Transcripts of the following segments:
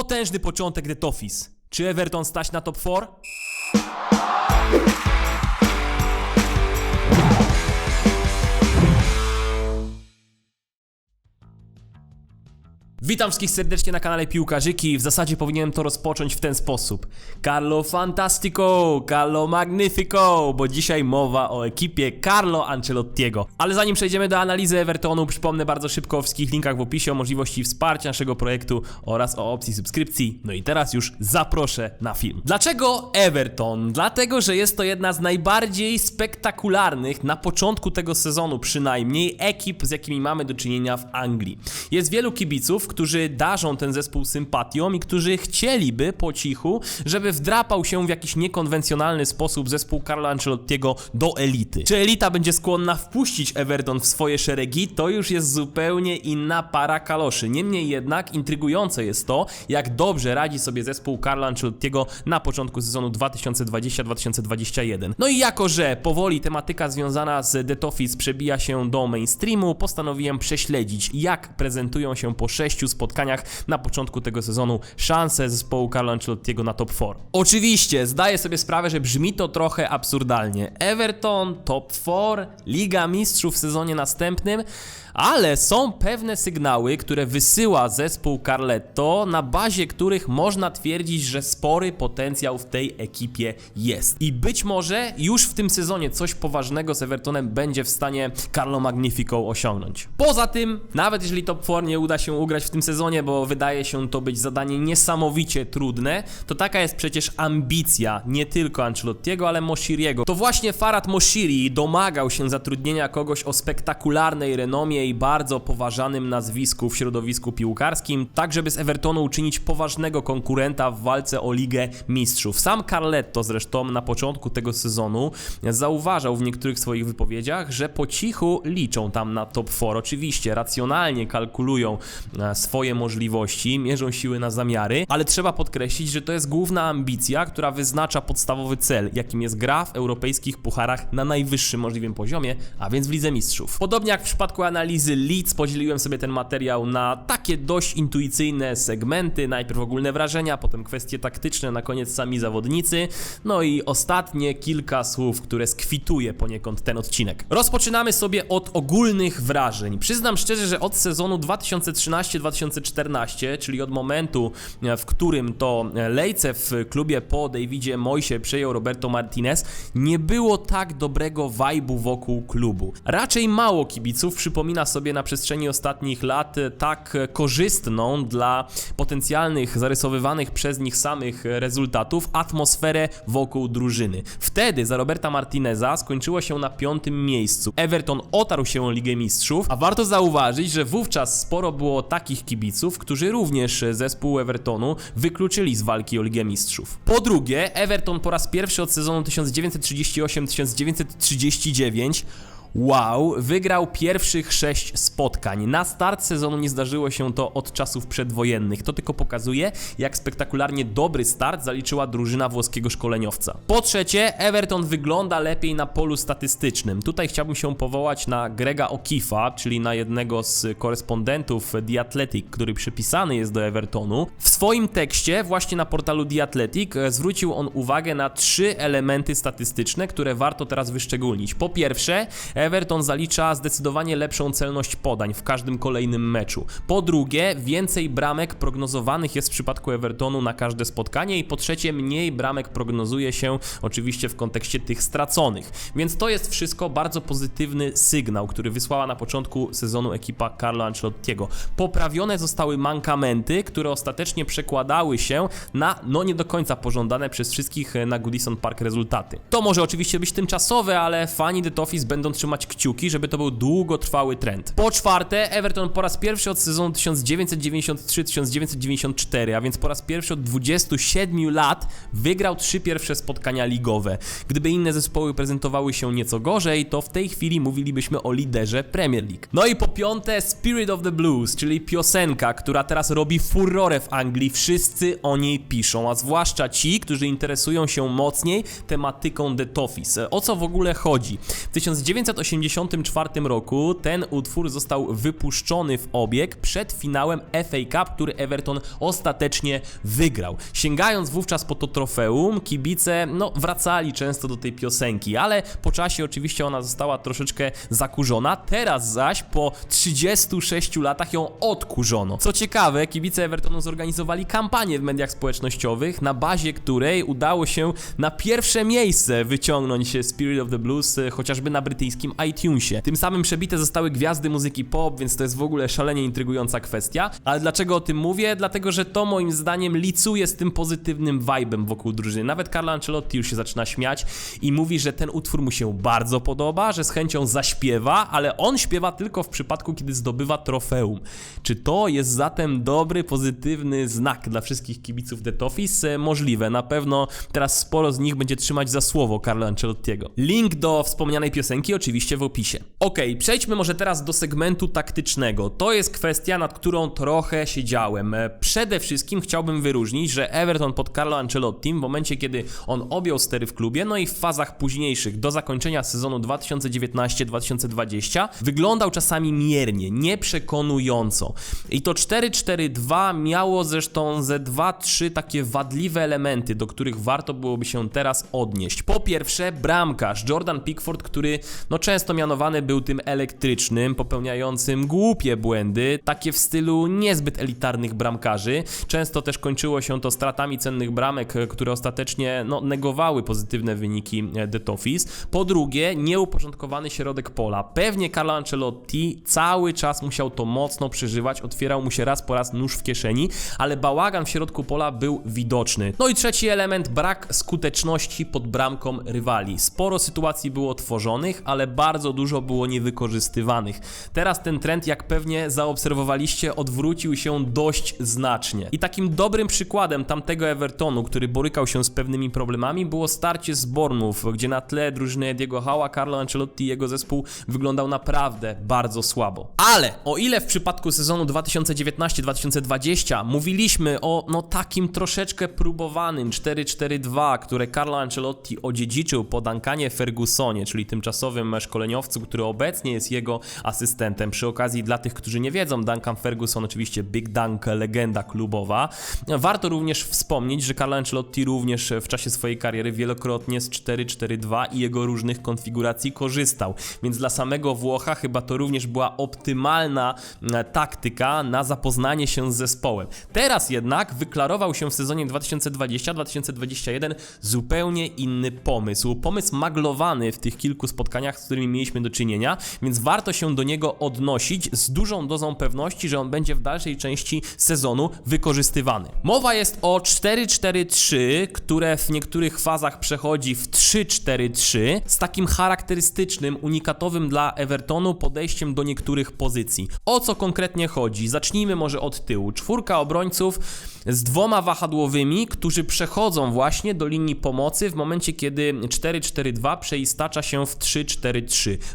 Potężny początek The Toffees. Czy Everton stać na top 4? Witam wszystkich serdecznie na kanale Piłkarzyki. W zasadzie powinienem to rozpocząć w ten sposób. Carlo Fantastico, Carlo Magnifico, bo dzisiaj mowa o ekipie Carlo Ancelottiego. Ale zanim przejdziemy do analizy Evertonu, przypomnę bardzo szybko o wszystkich linkach w opisie, o możliwości wsparcia naszego projektu oraz o opcji subskrypcji. No i teraz już zaproszę na film. Dlaczego Everton? Dlatego, że jest to jedna z najbardziej spektakularnych na początku tego sezonu przynajmniej ekip, z jakimi mamy do czynienia w Anglii. Jest wielu kibiców, którzy darzą ten zespół sympatią i którzy chcieliby po cichu, żeby wdrapał się w jakiś niekonwencjonalny sposób zespół Carlo Ancelottiego do elity. Czy elita będzie skłonna wpuścić Everton w swoje szeregi, to już jest zupełnie inna para kaloszy. Niemniej jednak intrygujące jest to, jak dobrze radzi sobie zespół Carlo Ancelottiego na początku sezonu 2020-2021. No i jako, że powoli tematyka związana z The Toffees przebija się do mainstreamu, postanowiłem prześledzić, jak prezentują się po sześciu spotkaniach na początku tego sezonu szanse zespołu Carlo Ancelottiego na top 4. Oczywiście zdaję sobie sprawę, że brzmi to trochę absurdalnie. Everton, top 4, Liga Mistrzów w sezonie następnym, ale są pewne sygnały, które wysyła zespół Carletto, na bazie których można twierdzić, że spory potencjał w tej ekipie jest. I być może już w tym sezonie coś poważnego z Evertonem będzie w stanie Carlo Magnifico osiągnąć. Poza tym, nawet jeżeli top 4 nie uda się ugrać w tym sezonie, bo wydaje się to być zadanie niesamowicie trudne, to taka jest przecież ambicja nie tylko Ancelottiego, ale Moshiriego. To właśnie Farad Moshiri domagał się zatrudnienia kogoś o spektakularnej renomie i bardzo poważanym nazwisku w środowisku piłkarskim, tak żeby z Evertonu uczynić poważnego konkurenta w walce o Ligę Mistrzów. Sam Carletto zresztą na początku tego sezonu zauważał w niektórych swoich wypowiedziach, że po cichu liczą tam na top 4. Oczywiście racjonalnie kalkulują e, swoje możliwości, mierzą siły na zamiary, ale trzeba podkreślić, że to jest główna ambicja, która wyznacza podstawowy cel, jakim jest gra w europejskich pucharach na najwyższym możliwym poziomie, a więc w Lidze Mistrzów. Podobnie jak w przypadku analizy Leeds, podzieliłem sobie ten materiał na takie dość intuicyjne segmenty, najpierw ogólne wrażenia, potem kwestie taktyczne, na koniec sami zawodnicy, no i ostatnie kilka słów, które skwituje poniekąd ten odcinek. Rozpoczynamy sobie od ogólnych wrażeń. Przyznam szczerze, że od sezonu 2013-2014, czyli od momentu, e, w którym to e, Lejce w klubie po Davidzie Moisie przejął Roberto Martinez, nie było tak dobrego vibe'u wokół klubu. Raczej mało kibiców przypomina sobie na przestrzeni ostatnich lat e, tak korzystną dla potencjalnych, zarysowywanych przez nich samych rezultatów atmosferę wokół drużyny. Wtedy za Roberta Martineza skończyło się na piątym miejscu. Everton otarł się o Ligę Mistrzów, a warto zauważyć, że wówczas sporo było takich kibiców, którzy również zespół Evertonu wykluczyli z walki o Ligę Mistrzów. Po drugie, Everton po raz pierwszy od sezonu 1938-1939 Wow, wygrał pierwszych sześć spotkań. Na start sezonu nie zdarzyło się to od czasów przedwojennych. To tylko pokazuje, jak spektakularnie dobry start zaliczyła drużyna włoskiego szkoleniowca. Po trzecie, Everton wygląda lepiej na polu statystycznym. Tutaj chciałbym się powołać na Grega O'Keefe'a, czyli na jednego z korespondentów The Athletic, który przypisany jest do Evertonu. W swoim tekście, właśnie na portalu The Athletic, e, zwrócił on uwagę na trzy elementy statystyczne, które warto teraz wyszczególnić. Po pierwsze, Everton zalicza zdecydowanie lepszą celność podań w każdym kolejnym meczu. Po drugie, więcej bramek prognozowanych jest w przypadku Evertonu na każde spotkanie i po trzecie, mniej bramek prognozuje się oczywiście w kontekście tych straconych. Więc to jest wszystko bardzo pozytywny sygnał, który wysłała na początku sezonu ekipa Carlo Ancelottiego. Poprawione zostały mankamenty, które ostatecznie przekładały się na no nie do końca pożądane przez wszystkich na Goodison Park rezultaty. To może oczywiście być tymczasowe, ale fani The Toffees będą trzymać kciuki, żeby to był długotrwały trend. Po czwarte, Everton po raz pierwszy od sezonu 1993-1994, a więc po raz pierwszy od 27 lat wygrał trzy pierwsze spotkania ligowe. Gdyby inne zespoły prezentowały się nieco gorzej, to w tej chwili mówilibyśmy o liderze Premier League. No i po piąte, Spirit of the Blues, czyli piosenka, która teraz robi furorę w Anglii. Wszyscy o niej piszą, a zwłaszcza ci, którzy interesują się mocniej tematyką The Toffees. O co w ogóle chodzi? W 1980 1984 roku ten utwór został wypuszczony w obieg przed finałem FA Cup, który Everton ostatecznie wygrał. Sięgając wówczas po to trofeum, kibice no, wracali często do tej piosenki, ale po czasie oczywiście ona została troszeczkę zakurzona. Teraz zaś po 36 latach ją odkurzono. Co ciekawe, kibice Evertonu zorganizowali kampanię w mediach społecznościowych, na bazie której udało się na pierwsze miejsce wyciągnąć Spirit of the Blues e, chociażby na brytyjskim iTunesie. Tym samym przebite zostały gwiazdy muzyki pop, więc to jest w ogóle szalenie intrygująca kwestia. Ale dlaczego o tym mówię? Dlatego, że to moim zdaniem licuje z tym pozytywnym vibem wokół drużyny. Nawet Carlo Ancelotti już się zaczyna śmiać i mówi, że ten utwór mu się bardzo podoba, że z chęcią zaśpiewa, ale on śpiewa tylko w przypadku, kiedy zdobywa trofeum. Czy to jest zatem dobry, pozytywny znak dla wszystkich kibiców The Office? Możliwe. Na pewno teraz sporo z nich będzie trzymać za słowo Carlo Ancelottiego. Link do wspomnianej piosenki oczywiście w opisie. Ok, przejdźmy może teraz do segmentu taktycznego. To jest kwestia, nad którą trochę siedziałem. E, Przede wszystkim chciałbym wyróżnić, że Everton pod Carlo Ancelotti w momencie, kiedy on objął stery w klubie, no i w fazach późniejszych do zakończenia sezonu 2019-2020 wyglądał czasami miernie, nieprzekonująco. I to 4-4-2 miało zresztą ze 2-3 takie wadliwe elementy, do których warto byłoby się teraz odnieść. Po pierwsze, bramkarz Jordan Pickford, który no często mianowany był tym elektrycznym, popełniającym głupie błędy, takie w stylu niezbyt elitarnych bramkarzy. Często też kończyło się to stratami cennych bramek, które ostatecznie no, negowały pozytywne wyniki e, The Toffees. Po drugie, nieuporządkowany środek pola. Pewnie Carlo Ancelotti cały czas musiał to mocno przeżywać, otwierał mu się raz po raz nóż w kieszeni, ale bałagan w środku pola był widoczny. No i trzeci element, brak skuteczności pod bramką rywali. Sporo sytuacji było tworzonych, ale bardzo dużo było niewykorzystywanych. Teraz ten trend, jak pewnie zaobserwowaliście, odwrócił się dość znacznie. I takim dobrym przykładem tamtego Evertonu, który borykał się z pewnymi problemami, było starcie z Bournemouth, gdzie na tle drużyny Ediego Hała, Carlo Ancelotti i jego zespół wyglądał naprawdę bardzo słabo. Ale o ile w przypadku sezonu 2019-2020 mówiliśmy o no takim troszeczkę próbowanym 4-4-2, które Carlo Ancelotti odziedziczył po Duncanie Fergusonie, czyli tymczasowym szkoleniowcu, który obecnie jest jego asystentem. Przy okazji dla tych, którzy nie wiedzą, Duncan Ferguson oczywiście Big Dunk, legenda klubowa. Warto również wspomnieć, że Carlo Ancelotti również w czasie swojej kariery wielokrotnie z 4-4-2 i jego różnych konfiguracji korzystał, więc dla samego Włocha chyba to również była optymalna taktyka na zapoznanie się z zespołem. Teraz jednak wyklarował się w sezonie 2020-2021 zupełnie inny pomysł. Pomysł maglowany w tych kilku spotkaniach, którymi mieliśmy do czynienia, więc warto się do niego odnosić z dużą dozą pewności, że on będzie w dalszej części sezonu wykorzystywany. Mowa jest o 4-4-3, które w niektórych fazach przechodzi w 3-4-3 z takim charakterystycznym, unikatowym dla Evertonu podejściem do niektórych pozycji. O co konkretnie chodzi? Zacznijmy może od tyłu. Czwórka obrońców z dwoma wahadłowymi, którzy przechodzą właśnie do linii pomocy w momencie, kiedy 4-4-2 przeistacza się w 3-4-3.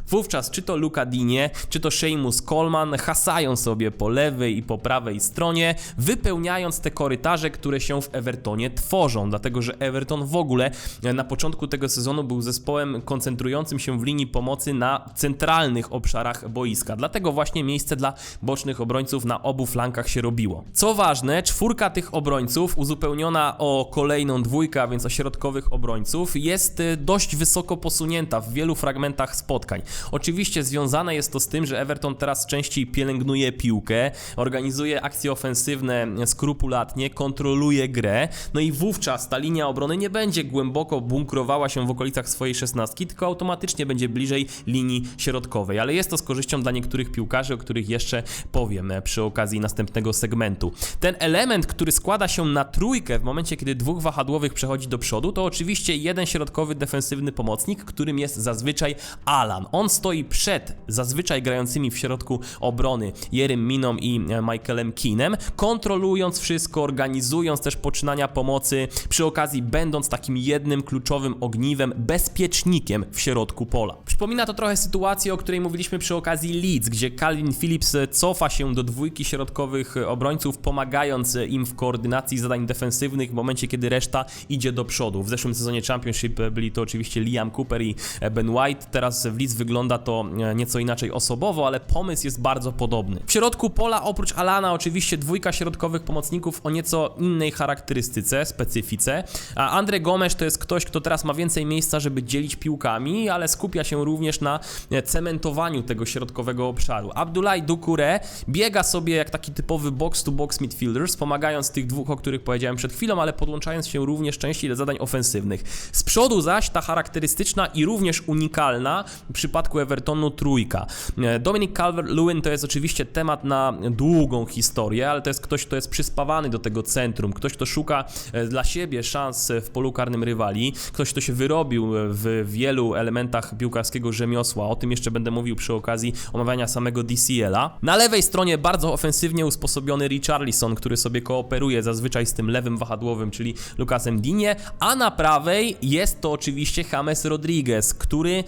Wówczas czy to Luka Dinie, czy to Seamus Coleman hasają sobie po lewej i po prawej stronie, wypełniając te korytarze, które się w Evertonie tworzą, dlatego że Everton w ogóle na początku tego sezonu był zespołem koncentrującym się w linii pomocy na centralnych obszarach boiska. Dlatego właśnie miejsce dla bocznych obrońców na obu flankach się robiło. Co ważne, czwórka tych obrońców, uzupełniona o kolejną dwójkę, a więc o środkowych obrońców, jest y, dość wysoko posunięta w wielu fragmentach spotkań. Oczywiście związane jest to z tym, że Everton teraz częściej pielęgnuje piłkę, organizuje akcje ofensywne skrupulatnie, kontroluje grę, no i wówczas ta linia obrony nie będzie głęboko bunkrowała się w okolicach swojej szesnastki, tylko automatycznie będzie bliżej linii środkowej, ale jest to z korzyścią dla niektórych piłkarzy, o których jeszcze powiem przy okazji następnego segmentu. Ten element, który składa się na trójkę w momencie, kiedy dwóch wahadłowych przechodzi do przodu, to oczywiście jeden środkowy defensywny pomocnik, którym jest zazwyczaj Alan. On stoi przed zazwyczaj grającymi w środku obrony Jerem Miną i e, Michaelem Keenem, kontrolując wszystko, organizując też poczynania pomocy, przy okazji będąc takim jednym kluczowym ogniwem, bezpiecznikiem w środku pola. Przypomina to trochę sytuację, o której mówiliśmy przy okazji Leeds, gdzie Calvin Phillips cofa się do dwójki środkowych obrońców, pomagając im w koordynacji zadań defensywnych w momencie, kiedy reszta idzie do przodu. W zeszłym sezonie Championship e, byli to oczywiście Liam Cooper i e, Ben White. Teraz w Leeds wygląda to e, nieco inaczej osobowo, ale pomysł jest bardzo podobny. W środku pola oprócz Alana oczywiście dwójka środkowych pomocników o nieco innej charakterystyce, specyfice. A Andre Gomes to jest ktoś, kto teraz ma więcej miejsca, żeby dzielić piłkami, ale skupia się również na e, cementowaniu tego środkowego obszaru. Abdullah Dukure biega sobie jak taki typowy box-to-box midfielder, wspomagając tych dwóch, o których powiedziałem przed chwilą, ale podłączając się również częściej do zadań ofensywnych. Z przodu zaś ta charakterystyczna i również unikalna w przypadku Evertonu trójka. E, Dominic Calvert-Lewin to jest oczywiście temat na długą historię, ale to jest ktoś, kto jest przyspawany do tego centrum, ktoś, kto szuka e, dla siebie szans w polu karnym rywali, ktoś, kto się wyrobił w wielu elementach piłkarskiego rzemiosła. O tym jeszcze będę mówił przy okazji omawiania samego DCL-a. Na lewej stronie bardzo ofensywnie usposobiony Richarlison, który sobie kooperuje zazwyczaj z tym lewym wahadłowym, czyli Lucasem Dinie, a na prawej jest to oczywiście James Rodriguez, który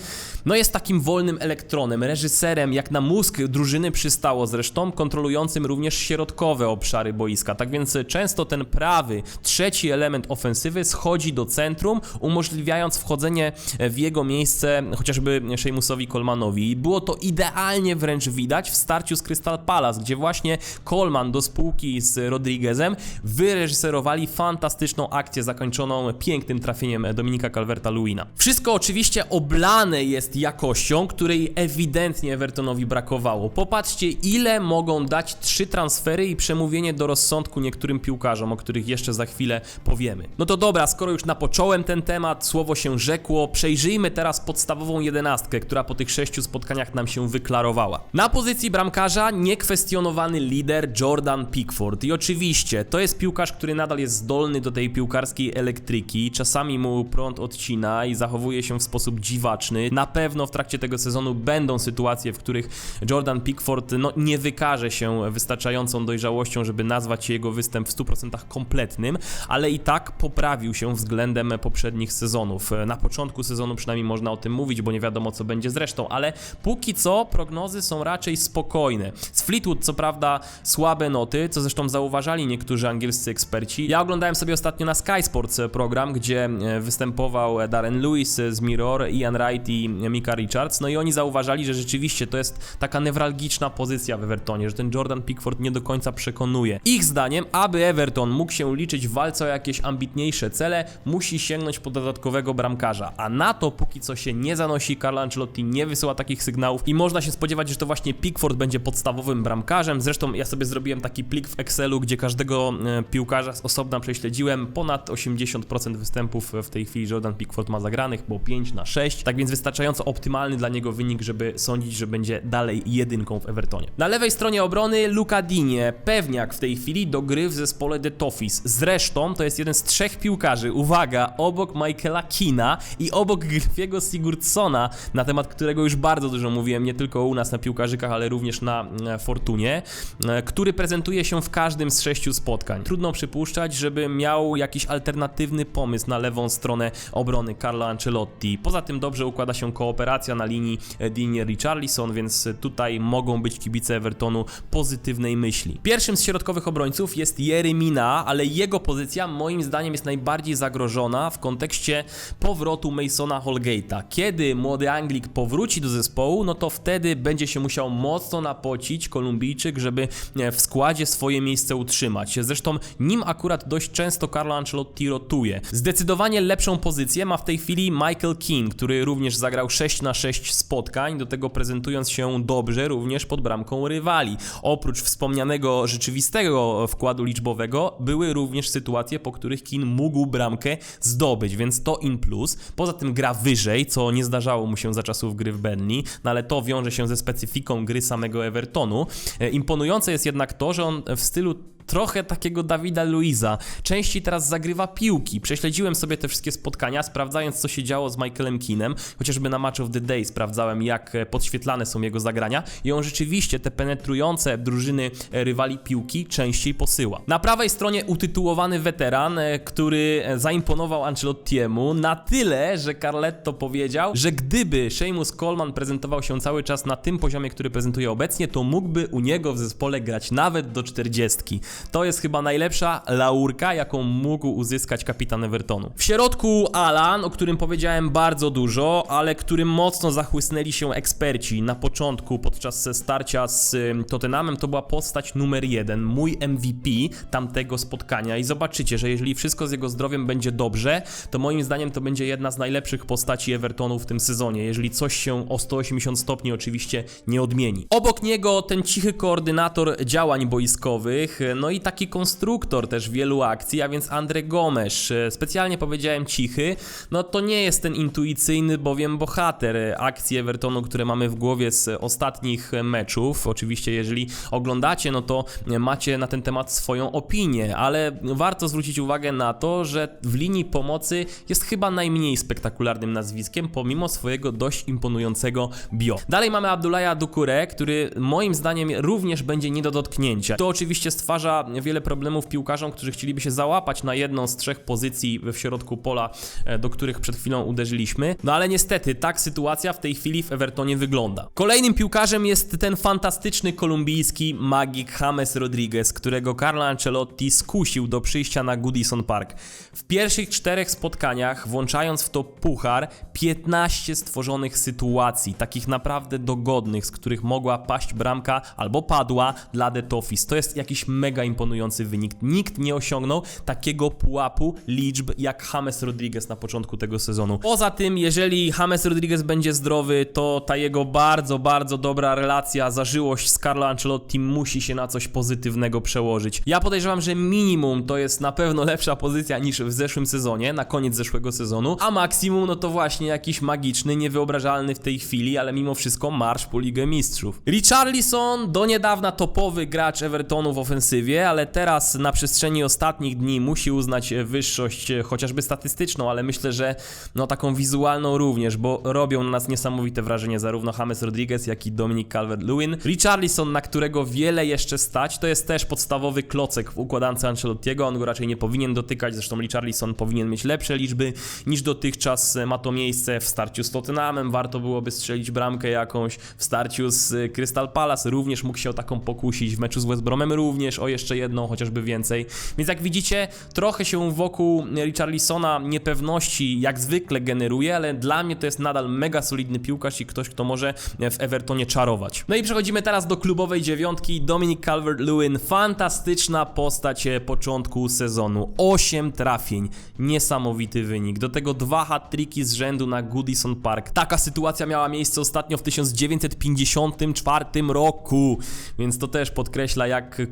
no jest takim wolnym elektronem, reżyserem, jak na mózg drużyny przystało zresztą, kontrolującym również środkowe obszary boiska. Tak więc często ten prawy, trzeci element ofensywy schodzi do centrum, umożliwiając wchodzenie w jego miejsce chociażby Sheamusowi Colmanowi. I było to idealnie wręcz widać w starciu z Crystal Palace, gdzie właśnie Coleman do spółki z Rodriguezem wyreżyserowali fantastyczną akcję zakończoną pięknym trafieniem Dominika Calverta-Lewina. Wszystko oczywiście oblane jest jakością, której ewidentnie Evertonowi brakowało. Popatrzcie, ile mogą dać trzy transfery i przemówienie do rozsądku niektórym piłkarzom, o których jeszcze za chwilę powiemy. No to dobra, skoro już napocząłem ten temat, słowo się rzekło, przejrzyjmy teraz podstawową jedenastkę, która po tych sześciu spotkaniach nam się wyklarowała. Na pozycji bramkarza niekwestionowany lider Jordan Pickford i oczywiście to jest piłkarz, który nadal jest zdolny do tej piłkarskiej elektryki, czasami mu prąd odcina i zachowuje się w sposób dziwaczny. Na pewno w trakcie tego sezonu będą sytuacje, w których Jordan Pickford no, nie wykaże się wystarczającą dojrzałością, żeby nazwać jego występ w 100% kompletnym, ale i tak poprawił się względem poprzednich sezonów. Na początku sezonu przynajmniej można o tym mówić, bo nie wiadomo co będzie z resztą, ale póki co prognozy są raczej spokojne. Z Fleetwood co prawda słabe noty, co zresztą zauważali niektórzy angielscy eksperci. Ja oglądałem sobie ostatnio na Sky Sports program, gdzie e, występował Darren Lewis z Mirror, Ian Wright i Mika Richards, no i oni zauważali, że rzeczywiście to jest taka newralgiczna pozycja w Evertonie, że ten Jordan Pickford nie do końca przekonuje. Ich zdaniem, aby Everton mógł się liczyć w walce o jakieś ambitniejsze cele, musi sięgnąć po dodatkowego bramkarza, a na to póki co się nie zanosi, Carlo Ancelotti nie wysyła takich sygnałów i można się spodziewać, że to właśnie Pickford będzie podstawowym bramkarzem. Zresztą ja sobie zrobiłem taki plik w Excelu, gdzie każdego e, piłkarza z osobna prześledziłem. Ponad 80% występów w tej chwili Jordan Pickford ma zagranych, bo 5 na 6, tak więc wystarczająco optymalny dla niego wynik, żeby sądzić, że będzie dalej jedynką w Evertonie. Na lewej stronie obrony Luka Dinie, pewniak w tej chwili do gry w zespole The Toffees. Zresztą to jest jeden z trzech piłkarzy, uwaga, obok Michaela Kina i obok Grifiego Sigurdssona, na temat którego już bardzo dużo mówiłem, nie tylko u nas na piłkarzykach, ale również na Fortunie, e, który prezentuje się w każdym z sześciu spotkań. Trudno przypuszczać, żeby miał jakiś alternatywny pomysł na lewą stronę obrony Carlo Ancelotti. Poza tym dobrze układa się kooperacja na linii e, Dinie Richarlison, więc tutaj mogą być kibice Evertonu pozytywnej myśli. Pierwszym z środkowych obrońców jest Jeremina, ale jego pozycja moim zdaniem jest najbardziej zagrożona w kontekście powrotu Masona Holgate'a. Kiedy młody Anglik powróci do zespołu, no to wtedy będzie się musiał mocno napocić Kolumbijczyk, żeby e, w składzie swoje miejsce utrzymać. Zresztą nim akurat dość często Carlo Ancelotti rotuje. Zdecydowanie lepszą pozycję ma w tej chwili Michael King, który również zagrał 6 na 6 spotkań, do tego prezentując się dobrze również pod bramką rywali. Oprócz wspomnianego rzeczywistego wkładu liczbowego, były również sytuacje, po których Kin mógł bramkę zdobyć, więc to in plus. Poza tym gra wyżej, co nie zdarzało mu się za czasów gry w Burnley, no ale to wiąże się ze specyfiką gry samego Evertonu. E, Imponujące jest jednak to, że on w stylu trochę takiego Dawida Luiza. Częściej teraz zagrywa piłki. Prześledziłem sobie te wszystkie spotkania, sprawdzając co się działo z Michaelem Keenem, chociażby na Match of the Day sprawdzałem jak e, podświetlane są jego zagrania i on rzeczywiście te penetrujące drużyny e, rywali piłki częściej posyła. Na prawej stronie utytułowany weteran, e, który zaimponował Ancelottiemu na tyle, że Carletto powiedział, że gdyby Seamus Coleman prezentował się cały czas na tym poziomie, który prezentuje obecnie, to mógłby u niego w zespole grać nawet do 40. To jest chyba najlepsza laurka, jaką mógł uzyskać kapitan Evertonu. W środku Alan, o którym powiedziałem bardzo dużo, ale którym mocno zachłysnęli się eksperci na początku podczas starcia z Tottenhamem, to była postać numer jeden, mój MVP tamtego spotkania i zobaczycie, że jeżeli wszystko z jego zdrowiem będzie dobrze, to moim zdaniem to będzie jedna z najlepszych postaci Evertonu w tym sezonie, jeżeli coś się o 180 stopni oczywiście nie odmieni. Obok niego ten cichy koordynator działań boiskowych, no i taki konstruktor też wielu akcji, a więc Andre Gomes. Specjalnie powiedziałem cichy, no to nie jest ten intuicyjny bowiem bohater akcji Evertonu, które mamy w głowie z ostatnich meczów. Oczywiście jeżeli oglądacie, no to macie na ten temat swoją opinię, ale warto zwrócić uwagę na to, że w linii pomocy jest chyba najmniej spektakularnym nazwiskiem, pomimo swojego dość imponującego bio. Dalej mamy Abdullaha Dukure, który moim zdaniem również będzie nie do dotknięcia. To oczywiście stwarza wiele problemów piłkarzom, którzy chcieliby się załapać na jedną z trzech pozycji w środku pola, e, do których przed chwilą uderzyliśmy. No ale niestety tak sytuacja w tej chwili w Evertonie wygląda. Kolejnym piłkarzem jest ten fantastyczny kolumbijski magik James Rodriguez, którego Carlo Ancelotti skusił do przyjścia na Goodison Park. W pierwszych czterech spotkaniach, włączając w to puchar, 15 stworzonych sytuacji, takich naprawdę dogodnych, z których mogła paść bramka albo padła dla The Toffees. To jest jakiś mega imponujący wynik. Nikt nie osiągnął takiego pułapu liczb jak James Rodriguez na początku tego sezonu. Poza tym, jeżeli James Rodriguez będzie zdrowy, to ta jego bardzo, bardzo dobra relacja, zażyłość z Carlo Ancelotti musi się na coś pozytywnego przełożyć. Ja podejrzewam, że minimum to jest na pewno lepsza pozycja niż w zeszłym sezonie, na koniec zeszłego sezonu, a maksimum no to właśnie jakiś magiczny, niewyobrażalny w tej chwili, ale mimo wszystko marsz po Ligę Mistrzów. Richarlison do niedawna topowy gracz Evertonu w ofensywie, ale teraz na przestrzeni ostatnich dni musi uznać wyższość e, chociażby statystyczną, ale myślę, że no taką wizualną również, bo robią na nas niesamowite wrażenie zarówno James Rodriguez, jak i Dominic Calvert-Lewin. Richarlison, na którego wiele jeszcze stać, to jest też podstawowy klocek w układance Ancelottiego, on go raczej nie powinien dotykać, zresztą Richarlison powinien mieć lepsze liczby niż dotychczas ma to miejsce w starciu z Tottenhamem, warto byłoby strzelić bramkę jakąś, w starciu z Crystal Palace. Również mógł się o taką pokusić, w meczu z West Bromem również o jeszcze jedną, chociażby więcej. Więc jak widzicie, trochę się wokół Richarlisona niepewności jak zwykle generuje, ale dla mnie to jest nadal mega solidny piłkarz i ktoś, kto może w Evertonie czarować. No i przechodzimy teraz do klubowej dziewiątki. Dominic Calvert-Lewin, fantastyczna postać e, początku sezonu. 8 trafień, niesamowity wynik. Do tego dwa hat-tricki z rzędu na Goodison Park. Taka sytuacja miała miejsce ostatnio w 1954 roku, więc to też podkreśla, jak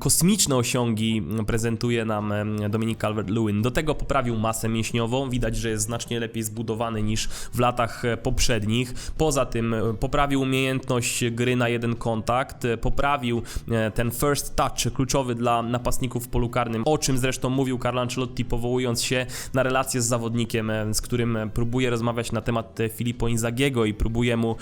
osiągi prezentuje nam em, Dominic Calvert-Lewin. Do tego poprawił masę mięśniową, widać, że jest znacznie lepiej zbudowany niż w latach e, poprzednich. Poza tym e, poprawił umiejętność gry na jeden kontakt, e, poprawił ten first touch kluczowy dla napastników w polu karnym, o czym zresztą mówił Carlo Ancelotti powołując się na relację z zawodnikiem, z którym próbuje rozmawiać na temat Filippo Inzagiego i próbuje mu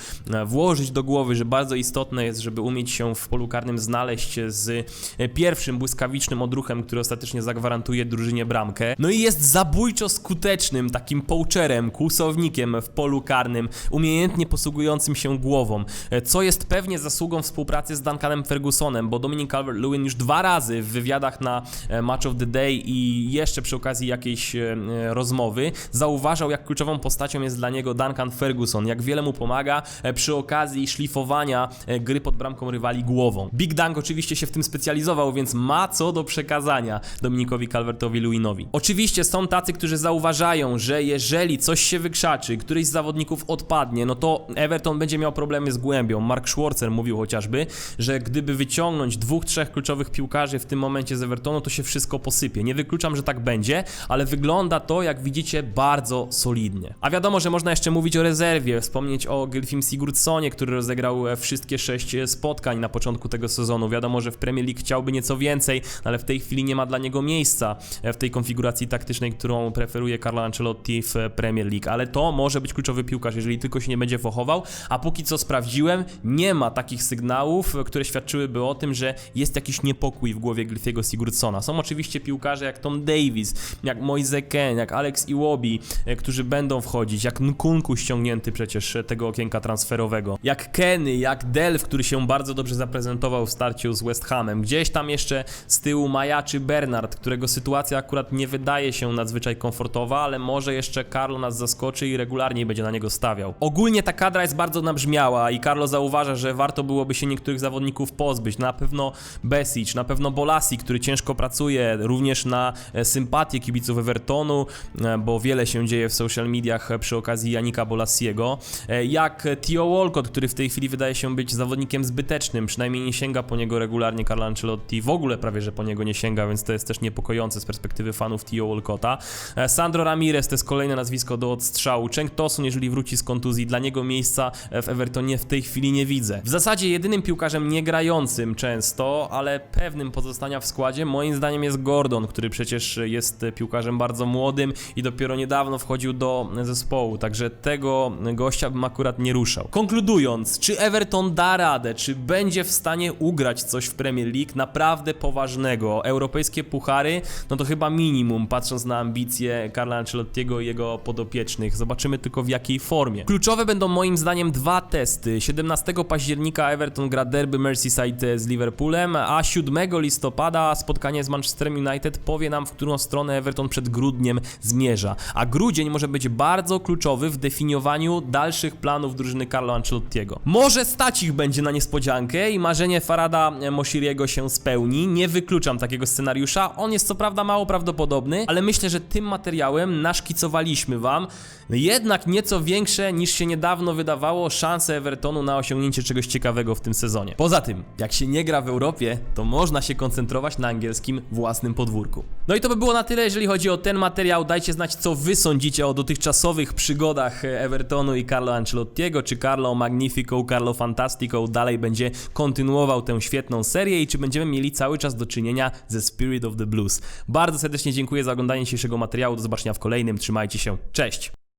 włożyć do głowy, że bardzo istotne jest, żeby umieć się w polu karnym znaleźć z pierwszym błyskawicznym odruchem, który ostatecznie zagwarantuje drużynie bramkę. No i jest zabójczo skutecznym takim poacherem, kłusownikiem w polu karnym, umiejętnie posługującym się głową, co jest pewnie zasługą współpracy z Duncanem Fergusonem, bo Dominic Calvert-Lewin już dwa razy w wywiadach na e, Match of the Day i jeszcze przy okazji jakiejś e, e, rozmowy zauważał, jak kluczową postacią jest dla niego Duncan Ferguson, jak wiele mu pomaga przy okazji szlifowania gry pod bramką rywali głową. Big Dunk oczywiście się w tym specjalizował, więc ma co do przekazania Dominikowi Calvertowi Lewinowi. Oczywiście są tacy, którzy zauważają, że jeżeli coś się wykrzaczy, któryś z zawodników odpadnie, no to Everton będzie miał problemy z głębią. Mark Schwarzer mówił chociażby, że gdyby wyciągnąć dwóch, trzech kluczowych piłkarzy w tym momencie z Evertonu, to się wszystko posypie. Nie wykluczam, że tak będzie, ale wygląda to, jak widzicie, bardzo solidnie. A wiadomo, że można jeszcze mówić o rezerwie, wspomnieć o Gylfim Sigurdssonie, który rozegrał e, wszystkie sześć e, spotkań na początku tego sezonu. Wiadomo, że w Premier League chciałby nieco więcej, ale w tej chwili nie ma dla niego miejsca w tej konfiguracji taktycznej, którą preferuje Carlo Ancelotti w Premier League. Ale to może być kluczowy piłkarz, jeżeli tylko się nie będzie fochował. A póki co sprawdziłem, nie ma takich sygnałów, które świadczyłyby o tym, że jest jakiś niepokój w głowie Gylfiego Sigurdsona. Są oczywiście piłkarze jak Tom Davis, jak Moise Ken, jak Alex Iwobi, e, którzy będą wchodzić, jak Nkunku ściągnięty przecież tego okienka transferowego, jak Kenny, jak Delf, który się bardzo dobrze zaprezentował w starciu z West Hamem. Gdzieś tam jeszcze z tyłu majaczy Bernard, którego sytuacja akurat nie wydaje się nadzwyczaj komfortowa, ale może jeszcze Carlo nas zaskoczy i regularnie będzie na niego stawiał. Ogólnie ta kadra jest bardzo nabrzmiała i Carlo zauważa, że warto byłoby się niektórych zawodników pozbyć. Na pewno Besic, na pewno Bolasi, który ciężko pracuje, również na e, sympatię kibiców Evertonu, e, bo wiele się dzieje w social mediach przy okazji Janika Bolasiego. E, Jak Tio Walcott, który w tej chwili wydaje się być zawodnikiem zbytecznym, przynajmniej nie sięga po niego regularnie Carlo Ancelotti, w ogóle prawie, że po niego nie sięga, więc to jest też niepokojące z perspektywy fanów Tio Walcotta. E, Sandro Ramirez to jest kolejne nazwisko do odstrzału. Cenk Tosun, jeżeli wróci z kontuzji, dla niego miejsca w Evertonie w tej chwili nie widzę. W zasadzie jedynym piłkarzem nie grającym często, ale pewnym pozostania w składzie, moim zdaniem jest Gordon, który przecież jest piłkarzem bardzo młodym i dopiero niedawno wchodził do zespołu, także tego gościa bym akurat nie ruszał. Konkludując, czy Everton da radę, czy będzie w stanie ugrać coś w Premier League naprawdę poważnego, europejskie puchary, no to chyba minimum, patrząc na ambicje Carla Ancelottiego i jego podopiecznych. Zobaczymy tylko w jakiej formie. Kluczowe będą moim zdaniem dwa testy. 17 października Everton gra derby Merseyside z Liverpoolem, a 7 listopada spotkanie z Manchesterem United powie nam, w którą stronę Everton przed grudniem zmierza. A grudzień może być bardzo kluczowy w definiowaniu dalszych planów drużyny Carlo Ancelottiego. Może stać ich będzie na niespodziankę i marzenie Farada Moshiriego się spełni. Nie wykluczam takiego scenariusza. On jest co prawda mało prawdopodobny, ale myślę, że tym materiałem naszkicowaliśmy wam jednak nieco większe niż się niedawno wydawało szanse Evertonu na osiągnięcie czegoś ciekawego w tym sezonie. Poza tym, jak się nie gra w Europie, to można się koncentrować na angielskim własnym podwórku. No i to by było na tyle, jeżeli chodzi o ten materiał. Dajcie znać, co wy sądzicie o dotychczasowych przygodach Evertonu i Carlo Ancelottiego. Czy Carlo Magnifico, Carlo Fantastico dalej będzie kontynuował tę świetną serię i czy będziemy mieli cały czas do czynienia ze Spirit of the Blues. Bardzo serdecznie dziękuję za oglądanie dzisiejszego materiału. Do zobaczenia w kolejnym. Trzymajcie się. Cześć!